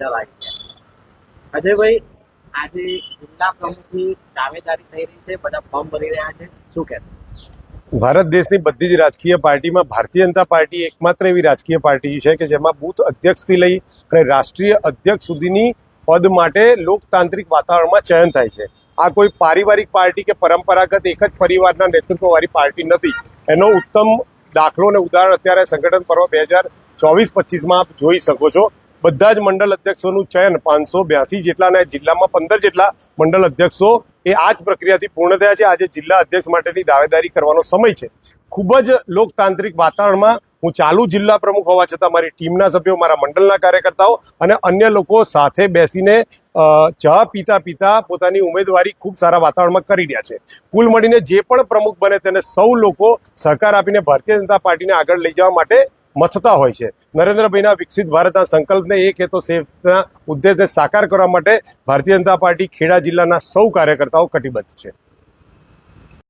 અજયભાઈ, આજે જિલ્લા પ્રમુખની દાવેદારી થઈ રહી છે, બધા ફોર્મ ભરી રહ્યા છે. શું કહેશો? ભારત દેશની બધી જ રાજકીય પાર્ટીમાં ભારતીય જનતા પાર્ટી એકમાત્ર એવી રાજકીય પાર્ટી છે કે જેમાં બૂથ અધ્યક્ષથી લઈ અને રાષ્ટ્રીય અધ્યક્ષ સુધીની પદ માટે લોકતાંત્રિક વાતાવરણમાં ચયન થાય છે. આ કોઈ પારિવારિક પાર્ટી કે પરંપરાગત એક જ પરિવારના નેતૃત્વવાળી પાર્ટી નથી. એનો ઉત્તમ દાખલો અને ઉદાહરણ અત્યારે સંગઠન પર્વ બે હજાર ચોવીસ પચીસમાં આપ જોઈ શકો છો. બધા જ મંડળ અધ્યક્ષોનું ચયન પાંચસો બ્યાસી જેટલા અને જિલ્લામાં પંદર જેટલા મંડળ અધ્યક્ષો એ આ જ પ્રક્રિયાથી પૂર્ણ થયા છે. આજે જિલ્લા અધ્યક્ષ માટેની દાવેદારી કરવાનો સમય છે. ખૂબ જ લોકતાંત્રિક વાતાવરણમાં હું ચાલુ જિલ્લા પ્રમુખ હોવા છતાં મારી ટીમના સભ્યો, મારા મંડળના કાર્યકર્તાઓ અને અન્ય લોકો સાથે બેસીને ચા પીતા પીતા પોતાની ઉમેદવારી ખૂબ સારા વાતાવરણમાં કરી રહ્યા છે. કુલ મળીને જે પણ પ્રમુખ બને તેને સૌ લોકો સહકાર આપીને ભારતીય જનતા પાર્ટીને આગળ લઈ જવા માટે મથતા હોય છે. નરેન્દ્રભાઈના વિકસિત ભારતના સંકલ્પને એક હેતો સેવના ઉદ્દેશને સાકાર કરવા માટે ભારતીય જનતા પાર્ટી ખેડા જિલ્લાના સૌ કાર્યકર્તાઓ કટિબદ્ધ છે.